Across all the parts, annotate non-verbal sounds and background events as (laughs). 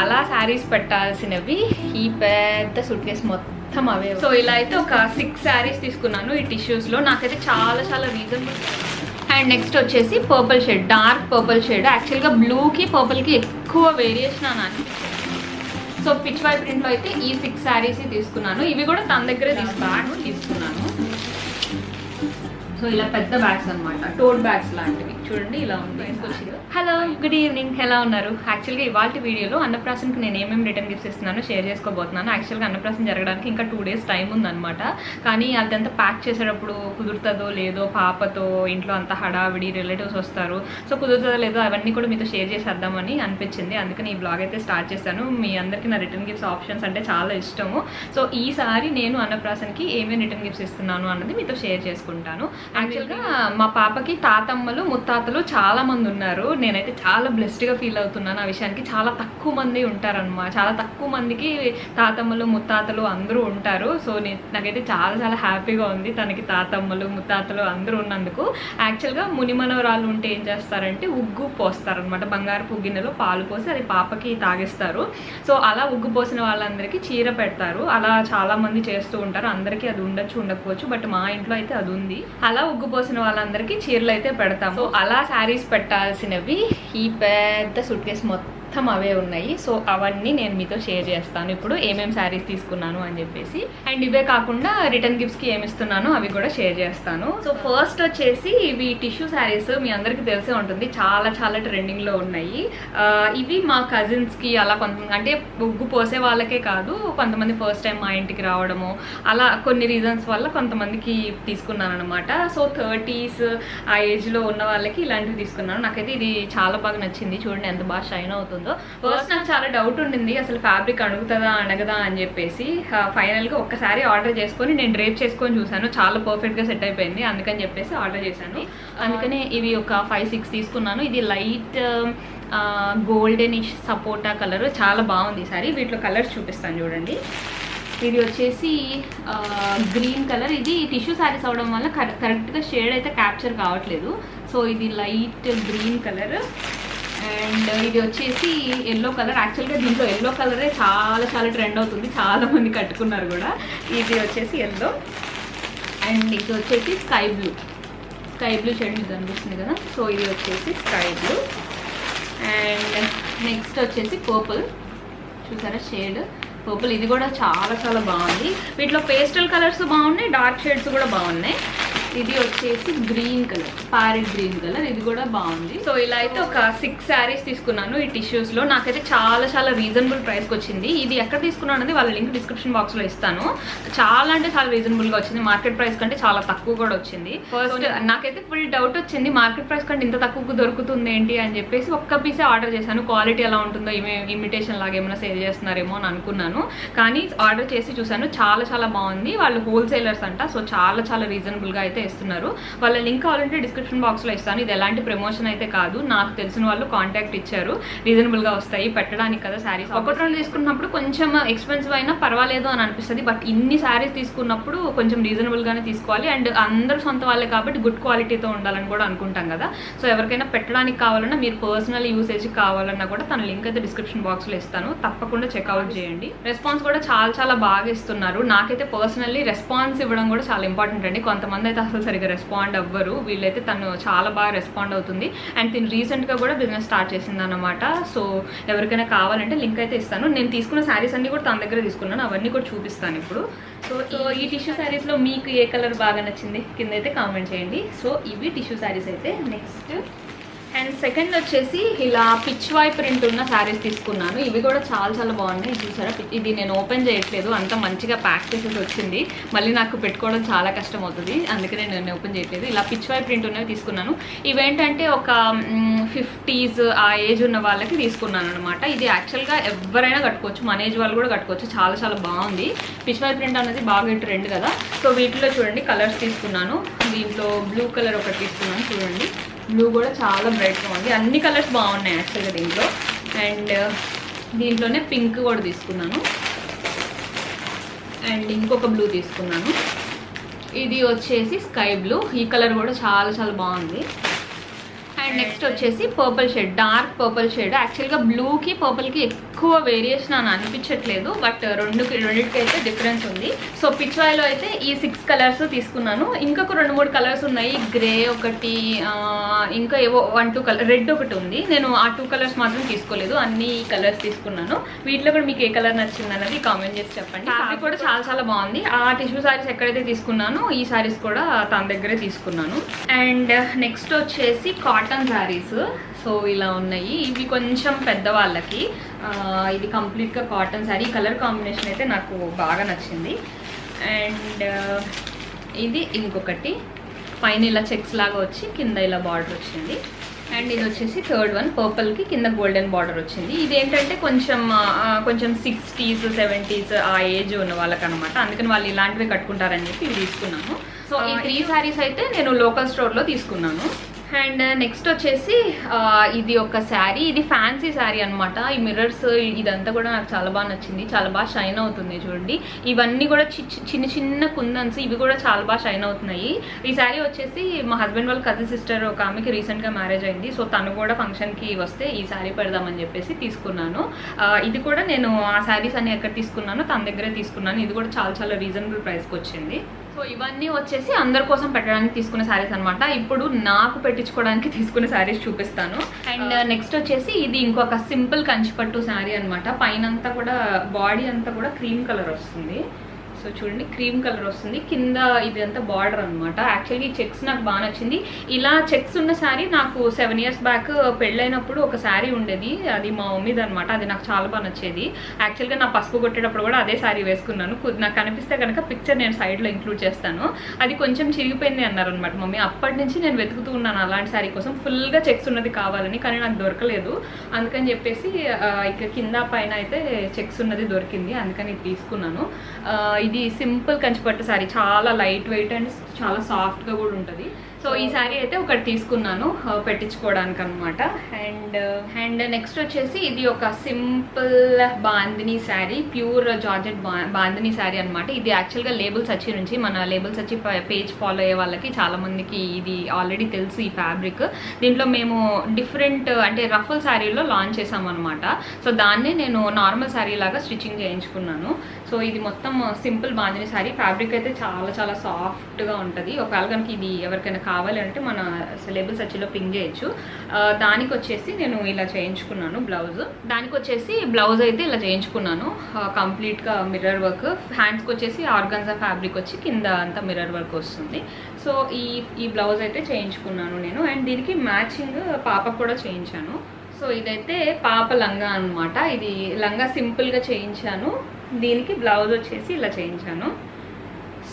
అలా శారీస్ పెట్టాల్సినవి ఈ పెద్ద సూట్ కేస్ మొత్తం అవే. సో ఇలా అయితే ఒక సిక్స్ శారీస్ తీసుకున్నాను ఈ టిష్యూస్లో నాకైతే చాలా చాలా రీజనబుల్ అండ్ నెక్స్ట్ వచ్చేసి purple shade dark purple shade యాక్చువల్గా బ్లూకి పర్పుల్కి ఎక్కువ వేరియేషన్ అని అనిపించింది. సో పిచ్ వై ప్రింట్లో అయితే ఈ సిక్స్ శారీస్ తీసుకున్నాను. ఇవి కూడా తన దగ్గరే తీసుకున్నాను తీసుకున్నాను. సో ఇలా పెద్ద బ్యాగ్స్ అన్నమాట. టోట్ బ్యాగ్స్ లాంటివి. చూడండి ఇలా ఉంటాయి హలో గుడ్ ఈవినింగ్ ఎలా ఉన్నారు? యాక్చువల్గా ఇవాళ వీడియోలో అన్నప్రాసన్కి నేను ఏమేమి రిటర్న్ గిఫ్ట్స్ ఇస్తున్నానో షేర్ చేసుకోబోతున్నాను. యాక్చువల్గా అన్నప్రాసన జరగడానికి ఇంకా టూ డేస్ టైం ఉందన్నమాట. కానీ అదంతా ప్యాక్ చేసేటప్పుడు కుదురుతుందో లేదో పాపతో ఇంట్లో అంతా హడావిడి రిలేటివ్స్ వస్తారు. సో కుదురుతుందో లేదో అవన్నీ కూడా మీతో షేర్ చేసేద్దామని అనిపించింది. అందుకని ఈ బ్లాగ్ అయితే స్టార్ట్ చేశాను. మీ అందరికీ నా రిటర్న్ గిఫ్ట్స్ ఆప్షన్స్ అంటే చాలా ఇష్టము. సో ఈసారి నేను అన్నప్రాసన్కి ఏమేమి రిటర్న్ గిఫ్ట్స్ ఇస్తున్నాను అన్నది మీతో షేర్ చేసుకుంటాను. యాక్చువల్గా మా పాపకి తాతమ్మలు తాతలు చాలా మంది ఉన్నారు. నేనైతే చాలా బ్లెస్డ్గా ఫీల్ అవుతున్నాను ఆ విషయానికి. చాలా తక్కువ మంది ఉంటారనమాట చాలా తక్కువ మందికి తాతమ్మలు ముత్తాతలు అందరూ ఉంటారు. సో నాకైతే చాలా చాలా హ్యాపీగా ఉంది తనకి తాతమ్మలు ముత్తాతలు అందరూ ఉన్నందుకు. యాక్చువల్గా మునిమనవరాలు ఉంటే ఏం చేస్తారంటే ఉగ్గు పోస్తారనమాట బంగారు గిన్నెలో పాలు పోసి అది పాపకి తాగిస్తారు. సో అలా ఉగ్గు పోసిన వాళ్ళందరికీ చీర పెడతారు. అలా చాలామంది చేస్తూ ఉంటారు. అందరికీ అది ఉండొచ్చు ఉండకపోవచ్చు. బట్ మా ఇంట్లో అయితే అది ఉంది. అలా ఉగ్గు పోసిన వాళ్ళందరికీ చీరలు అయితే పెడతాము. చాలా అలా శారీస్ పెట్టాల్సినవి. ఈ పెద్ద సూట్ కేస్ మొత్తం మొత్తం అవే ఉన్నాయి. సో అవన్నీ నేను మీతో షేర్ చేస్తాను. ఇప్పుడు ఏమేమి శారీస్ తీసుకున్నాను అని చెప్పేసి. అండ్ ఇవే కాకుండా రిటర్న్ గిఫ్ట్స్కి ఏమి ఇస్తున్నాను అవి కూడా షేర్ చేస్తాను. సో ఫస్ట్ వచ్చేసి ఇవి టిష్యూ శారీస్ మీ అందరికీ తెలిసే ఉంటుంది. చాలా చాలా ట్రెండింగ్లో ఉన్నాయి. ఇవి మా కజిన్స్కి అలా కొంత అంటే ఉగ్గు పోసే వాళ్ళకే కాదు. కొంతమంది ఫస్ట్ టైం మా ఇంటికి రావడము అలా కొన్ని రీజన్స్ వల్ల కొంతమందికి తీసుకున్నాను అనమాట సో థర్టీస్ ఆ ఏజ్లో ఉన్న వాళ్ళకి ఇలాంటివి తీసుకున్నాను. నాకైతే ఇది చాలా బాగా నచ్చింది. చూడండి ఎంత బాగా షైన్ అవుతుంది. ఫస్ట్ నాకు చాలా డౌట్ ఉండింది అసలు ఫ్యాబ్రిక్ అడుగుతుందా అనగదా అని చెప్పేసి ఫైనల్గా ఒక్కసారి ఆర్డర్ చేసుకొని నేను డ్రేప్ చేసుకొని చూసాను చాలా పర్ఫెక్ట్గా సెట్ అయిపోయింది అందుకని చెప్పేసి ఆర్డర్ చేశాను. అందుకనే ఇవి ఒక ఫైవ్ సిక్స్ తీసుకున్నాను. ఇది లైట్ గోల్డెనిష్ సపోటా కలర్ చాలా బాగుంది సారి. వీటిలో కలర్స్ చూపిస్తాను చూడండి. ఇది వచ్చేసి గ్రీన్ కలర్ ఇది టిష్యూ శారీస్ అవడం వల్ల కరెక్ట్గా షేడ్ అయితే క్యాప్చర్ కావట్లేదు. సో ఇది light green colour and uh, ఇది వచ్చేసి ఎల్లో కలర్ యాక్చువల్గా దీంట్లో ఎల్లో కలరే చాలా చాలా ట్రెండ్ అవుతుంది. చాలా మంది కట్టుకున్నారు కూడా. ఇది వచ్చేసి ఎల్లో అండ్ ఇది వచ్చేసి sky blue sky blue shade మీకు కనిపిస్తుంది కదా? సో ఇది వచ్చేసి స్కై బ్లూ అండ్ నెక్స్ట్ వచ్చేసి పర్పుల్ చూసారా? షేడ్ పర్పుల్ ఇది కూడా చాలా చాలా బాగుంది. వీటిలో పేస్టల్ కలర్స్ బాగున్నాయి డార్క్ షేడ్స్ కూడా బాగున్నాయి. ఇది వచ్చేసి green colour parrot green colour. ఇది కూడా బాగుంది. సో ఇలా అయితే ఒక సిక్స్ శారీస్ తీసుకున్నాను ఈ టిష్యూస్లో. నాకైతే చాలా చాలా రీజనబుల్ ప్రైస్కి వచ్చింది. ఇది ఎక్కడ తీసుకున్నాను అనేది వాళ్ళ లింక్ డిస్క్రిప్షన్ బాక్స్లో ఇస్తాను. చాలా అంటే చాలా రీజనబుల్గా వచ్చింది. మార్కెట్ ప్రైస్ కంటే చాలా తక్కువ కూడా వచ్చింది. ఫస్ట్ నాకైతే ఫుల్ డౌట్ వచ్చింది. మార్కెట్ ప్రైస్ కంటే ఇంత తక్కువ దొరుకుతుంది ఏంటి అని చెప్పేసి ఒక్క పీసే ఆర్డర్ చేశాను. క్వాలిటీ ఎలా ఉంటుందో ఇమే ఇమిటేషన్ లాగా ఏమైనా సేల్ చేస్తున్నారేమో అని అనుకున్నాను. కానీ ఆర్డర్ చేసి చూశాను. చాలా చాలా బాగుంది. వాళ్ళు హోల్సేలర్స్ అంట. సో చాలా చాలా రీజనబుల్గా అయితే ఇస్తున్నారు వాళ్ళ లింక్ కావాలంటే డిస్క్రిప్షన్ బాక్స్లో ఇస్తాను. ఇది ఎలాంటి ప్రమోషన్ అయితే కాదు. నాకు తెలిసిన వాళ్ళు కాంటాక్ట్ ఇచ్చారు. రీజనబుల్గా వస్తాయి. పెట్టడానికి కదా శారీస్ ఒకటి రెండు తీసుకున్నప్పుడు కొంచెం ఎక్స్పెన్సివ్ అయినా పర్వాలేదు అని అనిపిస్తుంది. బట్ ఇన్ని శారీస్ తీసుకున్నప్పుడు కొంచెం రీజనబుల్ గానే తీసుకోవాలి. అండ్ అందరూ సొంత వాళ్ళే కాబట్టి గుడ్ క్వాలిటీతో ఉండాలని కూడా అనుకుంటాం కదా. సో ఎవరికైనా పెట్టడానికి కావాలన్నా మీరు పర్సనల్ యూసేజ్ కావాలన్నా కూడా తన లింక్ అయితే డిస్క్రిప్షన్ బాక్స్లో ఇస్తాను. తప్పకుండా చెక్అవుట్ చేయండి. రెస్పాన్స్ కూడా చాలా చాలా బాగా ఇస్తున్నారు. నాకైతే పర్సనల్లీ రెస్పాన్స్ ఇవ్వడం కూడా చాలా ఇంపార్టెంట్ అండి. కొంతమంది అయితే అసలు సరిగ్గా రెస్పాండ్ అవ్వరు. వీళ్ళైతే తను చాలా బాగా రెస్పాండ్ అవుతుంది. అండ్ తిను రీసెంట్గా కూడా బిజినెస్ స్టార్ట్ చేసింది అనమాట సో ఎవరికైనా కావాలంటే లింక్ అయితే ఇస్తాను. నేను తీసుకున్న శారీస్ అన్ని కూడా తన దగ్గర తీసుకున్నాను. అవన్నీ కూడా చూపిస్తాను ఇప్పుడు. సో సో ఈ టిష్యూ శారీస్లో మీకు ఏ కలర్ బాగా నచ్చింది? కింద అయితే కామెంట్ చేయండి. సో ఇవి టిష్యూ శారీస్ అయితే. నెక్స్ట్ అండ్ సెకండ్ వచ్చేసి ఇలా పిచ్ వై ప్రింట్ ఉన్న శారీస్ తీసుకున్నాను. ఇవి కూడా చాలా చాలా బాగున్నాయి. చూసారా? ఇది నేను ఓపెన్ చేయట్లేదు. అంత మంచిగా ప్యాక్ చేసేసి వచ్చింది. మళ్ళీ నాకు పెట్టుకోవడం చాలా కష్టం అవుతుంది అందుకనే నేను ఓపెన్ చేయట్లేదు. ఇలా పిచ్ వై ప్రింట్ ఉన్నవి తీసుకున్నాను. ఇవేంటంటే ఒక ఫిఫ్టీస్ ఆ ఏజ్ ఉన్న వాళ్ళకి తీసుకున్నాను అనమాట ఇది యాక్చువల్గా ఎవరైనా కట్టుకోవచ్చు. మన ఏజ్ వాళ్ళు కూడా కట్టుకోవచ్చు. చాలా చాలా బాగుంది. పిచ్ వై ప్రింట్ అనేది బాగా ట్రెండ్ కదా. సో వీటిలో చూడండి కలర్స్ తీసుకున్నాను. దీంట్లో బ్లూ కలర్ ఒకటి తీసుకున్నాను. చూడండి. బ్లూ కూడా చాలా బ్రైట్గా ఉంది. అన్ని కలర్స్ బాగున్నాయి యాక్చువల్గా దీంట్లో. అండ్ దీంట్లోనే పింక్ కూడా తీసుకున్నాను. అండ్ ఇంకొక బ్లూ తీసుకున్నాను. ఇది వచ్చేసి స్కై బ్లూ ఈ కలర్ కూడా చాలా చాలా బాగుంది. అండ్ నెక్స్ట్ వచ్చేసి purple shade dark purple shade యాక్చువల్గా బ్లూకి పర్పుల్కి ఎక్కువ వేరియేషన్ అని అనిపించట్లేదు బట్ రెండు రెండింటికి అయితే డిఫరెన్స్ ఉంది. సో పిచ్వాయిలో అయితే ఈ సిక్స్ కలర్స్ తీసుకున్నాను. ఇంకొక రెండు మూడు కలర్స్ ఉన్నాయి. గ్రే ఒకటి ఇంకా ఏవో వన్ టూ కలర్ రెడ్ ఒకటి ఉంది. నేను ఆ టూ కలర్స్ మాత్రం తీసుకోలేదు. అన్ని కలర్స్ తీసుకున్నాను. వీటిలో కూడా మీకు ఏ కలర్ నచ్చింది అన్నది కామెంట్ చేసి చెప్పండి. ఫ్యాబ్రిక్ కూడా చాలా చాలా బాగుంది. ఆ టిష్యూ సారీస్ ఎక్కడైతే తీసుకున్నానో ఈ సారీస్ కూడా తన దగ్గరే తీసుకున్నాను. అండ్ నెక్స్ట్ వచ్చేసి కాటన్ సారీస్ సో ఇలా ఉన్నాయి. ఇవి కొంచెం పెద్దవాళ్ళకి. ఇది కంప్లీట్గా కాటన్ శారీ. కలర్ కాంబినేషన్ అయితే నాకు బాగా నచ్చింది. అండ్ ఇది ఇంకొకటి. పైన ఇలా చెక్స్ లాగా వచ్చి కింద ఇలా బార్డర్ వచ్చింది. అండ్ ఇది వచ్చేసి థర్డ్ వన్. పర్పుల్కి కింద గోల్డెన్ బార్డర్ వచ్చింది. ఇది ఏంటంటే కొంచెం కొంచెం సిక్స్టీస్ సెవెంటీస్ ఆ ఏజ్ ఉన్న వాళ్ళకి అనమాట అందుకని వాళ్ళు ఇలాంటివి కట్టుకుంటారని చెప్పి ఇవి తీసుకున్నాను. సో ఈ త్రీ సారీస్ అయితే నేను లోకల్ స్టోర్లో తీసుకున్నాను. అండ్ నెక్స్ట్ వచ్చేసి ఇది ఒక శారీ. ఇది ఫ్యాన్సీ శారీ అనమాట ఈ మిర్రర్స్ ఇదంతా కూడా నాకు చాలా బాగా నచ్చింది. చాలా బాగా షైన్ అవుతుంది చూడండి. ఇవన్నీ కూడా చి- చి- చిన్న చిన్న కుందన్స్ ఇవి కూడా చాలా బాగా షైన్ అవుతున్నాయి. ఈ శారీ వచ్చేసి మా హస్బెండ్ వాళ్ళ కజిన్ సిస్టర్ ఒక ఆమెకి రీసెంట్గా మ్యారేజ్ అయింది. సో తను కూడా ఫంక్షన్కి వస్తే ఈ శారీ పెడదామని చెప్పేసి తీసుకున్నాను. ఇది కూడా నేను ఆ శారీస్ అన్ని ఎక్కడ తీసుకున్నానో తన దగ్గరే తీసుకున్నాను. ఇది కూడా చాలా చాలా రీజనబుల్ ప్రైస్కి వచ్చింది. సో ఇవన్నీ వచ్చేసి అందరి కోసం పెట్టడానికి తీసుకునే శారీస్ అన్నమాట. ఇప్పుడు నాకు పెట్టించుకోవడానికి తీసుకునే శారీస్ చూపిస్తాను. అండ్ నెక్స్ట్ వచ్చేసి ఇది ఇంకొక సింపుల్ కంచిపట్టు శారీ అనమాట పైన అంతా కూడా బాడీ అంతా కూడా క్రీమ్ కలర్ వస్తుంది. సో చూడండి క్రీమ్ కలర్ వస్తుంది. కింద ఇది అంతా బార్డర్ అనమాట యాక్చువల్గా ఈ చెక్స్ నాకు బాగా నచ్చింది. ఇలా చెక్స్ ఉన్న శారీ నాకు సెవెన్ ఇయర్స్ బ్యాక్ పెళ్ళైనప్పుడు ఒక శారీ ఉండేది. అది మా మమ్మీది అనమాట అది నాకు చాలా బాగా నచ్చేది. యాక్చువల్గా నా పసుపు కొట్టేటప్పుడు కూడా అదే శారీ వేసుకున్నాను. నాకు కనిపిస్తే కనుక పిక్చర్ నేను సైడ్లో ఇంక్లూడ్ చేస్తాను. అది కొంచెం చిరిగిపోయింది అన్నారనమాట మమ్మీ. అప్పటి నుంచి నేను వెతుకుతూ ఉన్నాను అలాంటి శారీ కోసం. ఫుల్గా చెక్స్ ఉన్నది కావాలని కానీ నాకు దొరకలేదు. అందుకని చెప్పేసి ఇక కింద పైన అయితే చెక్స్ ఉన్నది దొరికింది. అందుకని తీసుకున్నాను. ఆ, ఇది సింపుల్ కంచిపట్టు శారీ చాలా లైట్ వెయిట్ అండ్ చాలా సాఫ్ట్గా కూడా ఉంటుంది. సో ఈ శారీ అయితే ఒకటి తీసుకున్నాను పెట్టించుకోవడానికి అనమాట అండ్ అండ్ నెక్స్ట్ వచ్చేసి ఇది ఒక simple bandhani sari pure georgette bandhani sari అనమాట ఇది యాక్చువల్గా లేబుల్స్ వచ్చి నుంచి మన లేబుల్స్ వచ్చి పేజ్ ఫాలో అయ్యే వాళ్ళకి చాలామందికి ఇది ఆల్రెడీ తెలుసు ఈ ఫ్యాబ్రిక్. దీంట్లో మేము డిఫరెంట్ అంటే రఫల్ శారీలో లాంచ్ చేసాం అనమాట సో దాన్నే నేను నార్మల్ శారీ లాగా స్టిచ్చింగ్ చేయించుకున్నాను. సో ఇది మొత్తం సింపుల్ బాందిని శారీ. ఫ్యాబ్రిక్ అయితే చాలా చాలా సాఫ్ట్గా ఉంటుంది. ఒకవేళ కనుక ఇది ఎవరికైనా కావాలి అంటే మన లేబుల్ సచ్చిలో పింగ్ చేయొచ్చు. దానికి వచ్చేసి నేను ఇలా చేయించుకున్నాను బ్లౌజ్. దానికి వచ్చేసి బ్లౌజ్ అయితే ఇలా చేయించుకున్నాను. కంప్లీట్గా మిర్రర్ వర్క్ హ్యాండ్స్కి వచ్చేసి ఆర్గన్జా ఫ్యాబ్రిక్ వచ్చి కింద అంతా మిర్రర్ వర్క్ వస్తుంది. సో ఈ ఈ బ్లౌజ్ అయితే చేయించుకున్నాను నేను. అండ్ దీనికి మ్యాచింగ్ పాప కూడా చేయించాను. సో ఇదైతే పాప లంగా అనమాట ఇది లంగా సింపుల్గా చేయించాను. దీనికి బ్లౌజ్ వచ్చేసి ఇలా చేయించాను.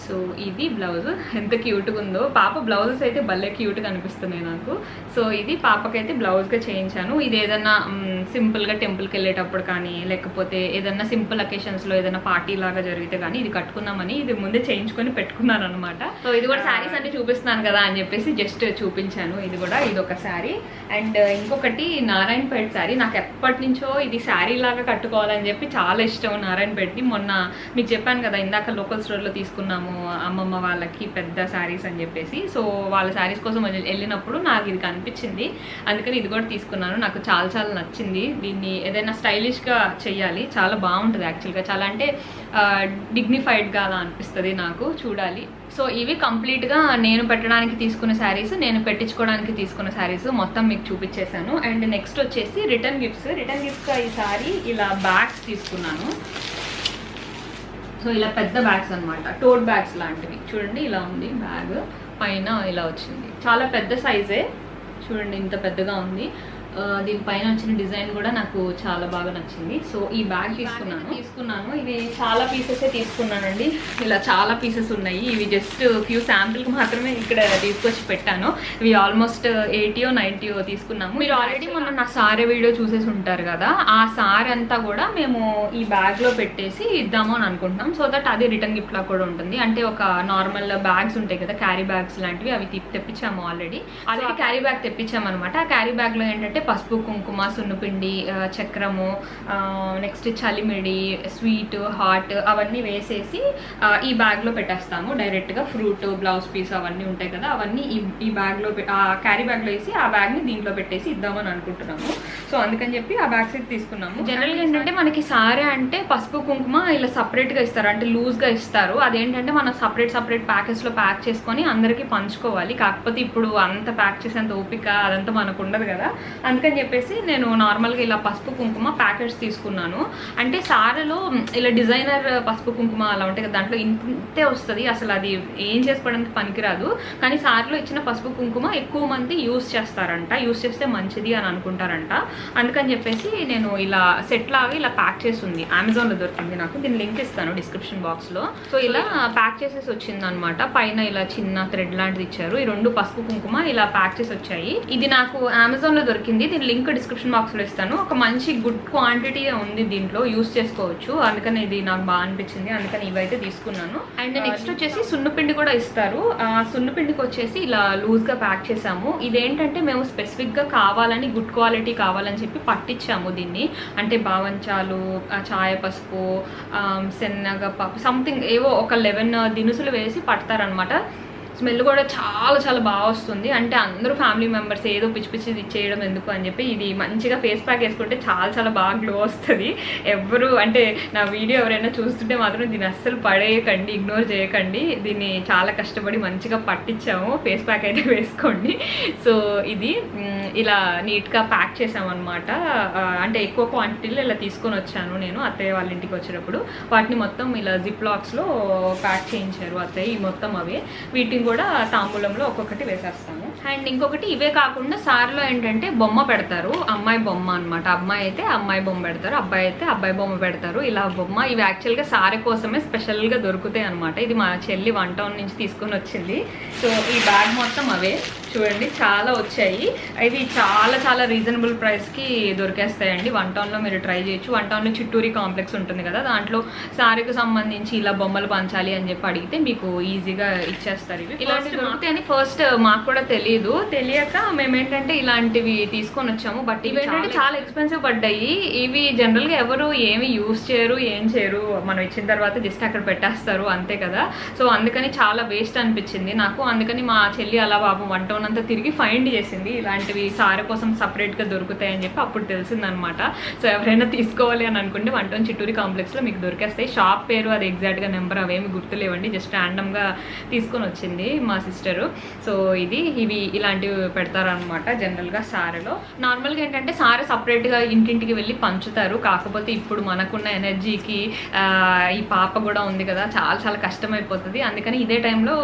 సో ఇది బ్లౌజ్. ఎంత క్యూట్గా ఉందో. పాప బ్లౌజెస్ అయితే భలే క్యూట్గా అనిపిస్తున్నాయి నాకు. సో ఇది పాపకైతే బ్లౌజ్గా చేయించాను. ఇది ఏదన్నా సింపుల్గా టెంపుల్కి వెళ్ళేటప్పుడు కానీ లేకపోతే ఏదన్నా సింపుల్ అకేషన్స్లో ఏదైనా పార్టీ లాగా జరిగితే కానీ ఇది కట్టుకుందామని ఇది ముందే చేయించుకొని పెట్టుకున్నాను అనమాట సో ఇది కూడా శారీస్ అన్ని చూపిస్తున్నాను కదా అని చెప్పేసి జస్ట్ చూపించాను. ఇది కూడా ఇది ఒక శారీ. అండ్ ఇంకొకటి నారాయణపేట శారీ. నాకు ఎప్పటి నుంచో ఇది శారీ లాగా కట్టుకోవాలని చెప్పి చాలా ఇష్టం నారాయణపేటది మొన్న మీకు చెప్పాను కదా ఇందాక లోకల్ స్టోర్లో తీసుకున్నాము. అమ్మమ్మ వాళ్ళకి పెద్ద శారీస్ అని చెప్పేసి. సో వాళ్ళ శారీస్ కోసం వెళ్ళినప్పుడు నాకు ఇది కనిపించింది. అందుకని ఇది కూడా తీసుకున్నాను. నాకు చాలా చాలా నచ్చింది. దీన్ని ఏదైనా స్టైలిష్గా చెయ్యాలి. చాలా బాగుంటుంది యాక్చువల్గా. చాలా అంటే డిగ్నిఫైడ్గా అలా అనిపిస్తుంది నాకు. చూడాలి. సో ఇవి కంప్లీట్గా నేను పెట్టడానికి తీసుకున్న శారీస్ నేను పెట్టించుకోవడానికి తీసుకున్న శారీస్ మొత్తం మీకు చూపించేశాను. అండ్ నెక్స్ట్ వచ్చేసి రిటర్న్ గిఫ్ట్స్. రిటర్న్ గిఫ్ట్స్ ఈ సారీ ఇలా బ్యాగ్స్ తీసుకున్నాను. సో ఇలా పెద్ద బ్యాగ్స్ అన్నమాట. టోట్ బ్యాగ్స్ లాంటివి. చూడండి ఇలా ఉంది బ్యాగ్ పైన ఇలా వచ్చింది. చాలా పెద్ద సైజే చూడండి ఇంత పెద్దగా ఉంది. దీనిపైన వచ్చిన డిజైన్ కూడా నాకు చాలా బాగా నచ్చింది. సో ఈ బ్యాగ్ తీసుకున్నాను. తీసుకున్నాను. ఇది చాలా పీసెస్ తీసుకున్నానండి. ఇలా చాలా పీసెస్ ఉన్నాయి. ఇవి జస్ట్ ఫ్యూ శాంపుల్కి మాత్రమే ఇక్కడ తీసుకొచ్చి పెట్టాను. ఇవి ఆల్మోస్ట్ ఎయిటీయో నైంటీయో తీసుకున్నాము. మీరు ఆల్రెడీ మొన్న నా సారీ వీడియో చూసేసి ఉంటారు కదా ఆ సారీ అంతా కూడా మేము ఈ బ్యాగ్లో పెట్టేసి ఇద్దాము అని అనుకుంటున్నాం. సో దట్ అది రిటర్న్ గిఫ్ట్ లా కూడా ఉంటుంది. అంటే ఒక నార్మల్ బ్యాగ్స్ ఉంటాయి కదా క్యారీ బ్యాగ్స్ లాంటివి అవి తెప్పించాము ఆల్రెడీ ఆల్రెడీ క్యారీ బ్యాగ్ తెప్పించాము అనమాట ఆ క్యారీ బ్యాగ్లో ఏంటంటే పసుపు కుంకుమ సున్నుపిండి చక్రము నెక్స్ట్ చలిమిడి స్వీట్ హాట్ అవన్నీ వేసేసి ఈ బ్యాగ్లో పెట్టేస్తాము. డైరెక్ట్గా ఫ్రూట్ బ్లౌజ్ పీస్ అవన్నీ ఉంటాయి కదా అవన్నీ ఈ ఈ బ్యాగ్లో ఆ క్యారీ బ్యాగ్లో వేసి ఆ బ్యాగ్ని దీంట్లో పెట్టేసి ఇద్దామని అనుకుంటున్నాము. సో అందుకని చెప్పి ఆ బ్యాగ్స్ అయితే తీసుకున్నాము. జనరల్గా ఏంటంటే మనకి సారే అంటే పసుపు కుంకుమ ఇలా సపరేట్గా ఇస్తారు. అంటే లూజ్గా ఇస్తారు. అదేంటంటే మనం సపరేట్ సపరేట్ ప్యాకెట్స్లో ప్యాక్ చేసుకొని అందరికీ పంచుకోవాలి. కాకపోతే ఇప్పుడు అంత ప్యాక్ చేసేంత ఓపిక అదంతా మనకు ఉండదు కదా. అందుకని చెప్పేసి నేను నార్మల్గా ఇలా పసుపు కుంకుమ ప్యాకెట్స్ తీసుకున్నాను. అంటే సారలో ఇలా డిజైనర్ పసుపు కుంకుమ అలా ఉంటాయి కదా దాంట్లో ఇంతే వస్తుంది. అసలు అది ఏం చేసుకోవడానికి పనికిరాదు. కానీ సారలో ఇచ్చిన పసుపు కుంకుమ ఎక్కువ మంది యూస్ చేస్తారంట. యూస్ చేస్తే మంచిది అని అనుకుంటారంట. అందుకని చెప్పేసి నేను ఇలా సెట్ లాగా ఇలా ప్యాక్ చేసి ఉంది అమెజాన్లో దొరికింది నాకు. దీని లింక్ ఇస్తాను డిస్క్రిప్షన్ బాక్స్లో. సో ఇలా ప్యాక్ చేసేసి వచ్చింది అనమాట పైన ఇలా చిన్న థ్రెడ్ లాంటిది ఇచ్చారు. ఈ రెండు పసుపు కుంకుమ ఇలా ప్యాక్ చేసి వచ్చాయి. ఇది నాకు అమెజాన్లో దొరికింది. దీని లింక్ డిస్క్రిప్షన్ బాక్స్లో ఇస్తాను. ఒక మంచి గుడ్ క్వాంటిటీ ఉంది దీంట్లో. యూస్ చేసుకోవచ్చు. అందుకని ఇది నాకు బాగా అనిపించింది. అందుకని ఇవైతే తీసుకున్నాను. అండ్ నెక్స్ట్ వచ్చేసి సున్నుపిండి కూడా ఇస్తారు. ఆ సున్నుపిండికి వచ్చేసి ఇలా లూజ్గా ప్యాక్ చేసాము ఇదేంటంటే మేము స్పెసిఫిక్గా కావాలని గుడ్ క్వాలిటీ కావాలని చెప్పి పట్టించాము దీన్ని. అంటే బావంచాలు చాయ పసుపు శనగ పప్పు సంథింగ్ ఏవో ఒక లెవెన్ దినుసులు వేసి పడతారనమాట స్మెల్ కూడా చాలా చాలా బాగా వస్తుంది. అంటే అందరూ ఫ్యామిలీ మెంబర్స్ ఏదో పిచ్చి పిచ్చి చేయడం ఎందుకు అని చెప్పి ఇది మంచిగా ఫేస్ ప్యాక్ వేసుకుంటే చాలా చాలా బాగా గ్లో వస్తుంది. ఎవరు అంటే నా వీడియో ఎవరైనా చూస్తుంటే మాత్రం దీన్ని అస్సలు పడేయకండి ఇగ్నోర్ చేయకండి. దీన్ని చాలా కష్టపడి మంచిగా పట్టించాము. ఫేస్ ప్యాక్ అయితే (laughs) వేసుకోండి. సో ఇది ఇలా నీట్గా ప్యాక్ చేసామన్నమాట. అంటే ఎక్కువ క్వాంటిటీలో ఇలా తీసుకొని వచ్చాను నేను అత్తయ్య వాళ్ళ ఇంటికి వచ్చేటప్పుడు వాటిని మొత్తం ఇలా జిప్ లాక్స్లో ప్యాక్ చేయించారు అత్తయ్య. ఈ మొత్తం అవే. వీటిని కూడా తాంబూలంలో ఒక్కొక్కటి వేసేస్తాం. అండ్ ఇంకొకటి ఇవే కాకుండా సార్లో ఏంటంటే బొమ్మ పెడతారు. అమ్మాయి బొమ్మ అన్నమాట. అమ్మాయి అయితే అమ్మాయి బొమ్మ పెడతారు. అబ్బాయి అయితే అబ్బాయి బొమ్మ పెడతారు. ఇలా బొమ్మ ఇవి యాక్చువల్గా సారే కోసమే స్పెషల్గా దొరుకుతాయి అనమాట ఇది మా చెల్లి వన్ టౌన్ నుంచి తీసుకొని వచ్చింది. సో ఈ బ్యాగ్ మొత్తం అవే. చూడండి చాలా వచ్చాయి. ఇవి చాలా చాలా రీజనబుల్ ప్రైస్కి దొరికేస్తాయండి. వన్ టౌన్లో మీరు ట్రై చేయొచ్చు. వన్ టౌన్లో చిట్టూరి కాంప్లెక్స్ ఉంటుంది కదా. దాంట్లో సారీకి సంబంధించి ఇలా బొమ్మలు పంచాలి అని చెప్పి అడిగితే మీకు ఈజీగా ఇచ్చేస్తారు ఇవి. ఇలాంటివి దొరుకుతాయని ఫస్ట్ మాకు కూడా తెలియదు తెలియక మేము ఏంటంటే ఇలాంటివి తీసుకొని వచ్చాము. బట్ ఇవి ఏంటంటే చాలా ఎక్స్పెన్సివ్ పడ్డాయి. ఇవి జనరల్గా ఎవరు ఏమి యూస్ చేయరు ఏం చేయరు. మనం ఇచ్చిన తర్వాత జస్ట్ అక్కడ పెట్టేస్తారు అంతే కదా. సో అందుకని చాలా వేస్ట్ అనిపించింది నాకు. అందుకని మా చెల్లి అలా పాపం వన్ టౌన్ అంతా తిరిగి ఫైండ్ చేసింది. ఇలాంటివి సారీ కోసం సపరేట్గా దొరుకుతాయి అని చెప్పి అప్పుడు తెలిసిందనమాట. సో ఎవరైనా తీసుకోవాలి అని అనుకుంటే వన్ టౌన్ చిట్టూరి కాంప్లెక్స్లో మీకు దొరికేస్తాయి. షాప్ పేరు అది ఎగ్జాక్ట్గా నెంబర్ అవేమి గుర్తులేవండి. జస్ట్ ర్యాండమ్గా తీసుకొని వచ్చింది మా సిస్టరు సో ఇది ఇవి ఇలాంటివి పెడతారనమాట జనరల్గా సారెలో. నార్మల్గా ఏంటంటే సారె సపరేట్గా ఇంటింటికి వెళ్ళి పంచుతారు. కాకపోతే ఇప్పుడు మనకున్న ఎనర్జీకి ఈ పాప కూడా ఉంది కదా చాలా చాలా కష్టమైపోతుంది. అందుకని ఇదే టైంలో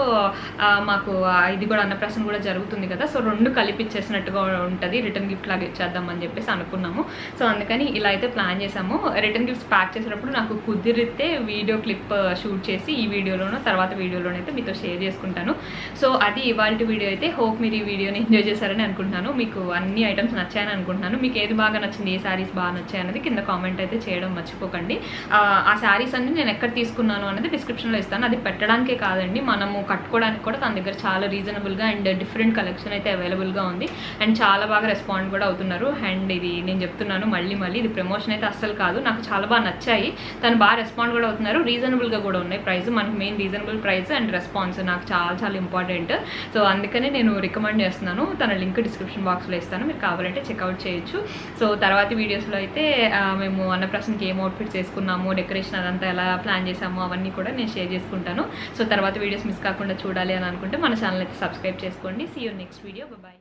మాకు ఇది కూడా అన్నప్రాసన కూడా జరుగుతుంది కదా సో రెండు కలిపిచ్చేసినట్టుగా ఉంటుంది. రిటర్న్ గిఫ్ట్ లాగా ఇచ్చేద్దాం అని చెప్పేసి అనుకున్నాము. సో అందుకని ఇలా అయితే ప్లాన్ చేసాము రిటర్న్ గిఫ్ట్స్ ప్యాక్ చేసినప్పుడు నాకు కుదిరితే వీడియో క్లిప్ షూట్ చేసి ఈ వీడియోలోనో తర్వాత వీడియోలోనైతే మీతో షేర్ చేసుకుంటాను. సో అది ఇవాళ వీడియో అయితే హోప్ మీరు ఈ వీడియోని ఎంజాయ్ చేశారని అనుకుంటున్నాను. మీకు అన్ని ఐటమ్స్ నచ్చాయని అనుకుంటున్నాను. మీకు ఏది బాగా నచ్చింది ఏ శారీస్ బాగా నచ్చాయి అనేది కింద కామెంట్ అయితే చేయడం మర్చిపోకండి. ఆ, శారీస్ అన్ని నేను ఎక్కడ తీసుకున్నాను అనేది డిస్క్రిప్షన్లో ఇస్తాను. అది పెట్టడానికే కాదండి మనము కట్టుకోవడానికి కూడా తన దగ్గర చాలా రీజనబుల్గా అండ్ డిఫరెంట్ కలెక్షన్ అయితే అవైలబుల్గా ఉంది. అండ్ చాలా బాగా రెస్పాండ్ కూడా అవుతున్నారు. అండ్ ఇది నేను చెప్తున్నాను మళ్ళీ మళ్ళీ ఇది ప్రమోషన్ అయితే అస్సలు కాదు. నాకు చాలా బాగా నచ్చాయి. తను బాగా రెస్పాండ్ కూడా అవుతున్నారు. రీజనబుల్గా కూడా ఉన్నాయి. ప్రైస్ మనకి main reasonable price and response నాకు చాలా చాలా ఇంపార్టెంట్ సో అందుకనే నేను రికమెండ్ చేస్తున్నాను. తన లింక్ డిస్క్రిప్షన్ బాక్స్లో ఇస్తాను. మీరు కావాలంటే చెక్అవుట్ చేయొచ్చు. సో తర్వాత వీడియోస్లో అయితే మేము అన్నప్రాసనకి ఏం అవుట్ఫిట్స్ వేసుకున్నాము డెకరేషన్ అదంతా ఎలా ప్లాన్ చేసాము అవన్నీ కూడా నేను షేర్ చేసుకుంటాను. సో తర్వాత వీడియోస్ మిస్ కాకుండా చూడాలి అని అనుకుంటే మన ఛానల్ అయితే సబ్స్క్రైబ్ చేసుకోండి. See you next video bye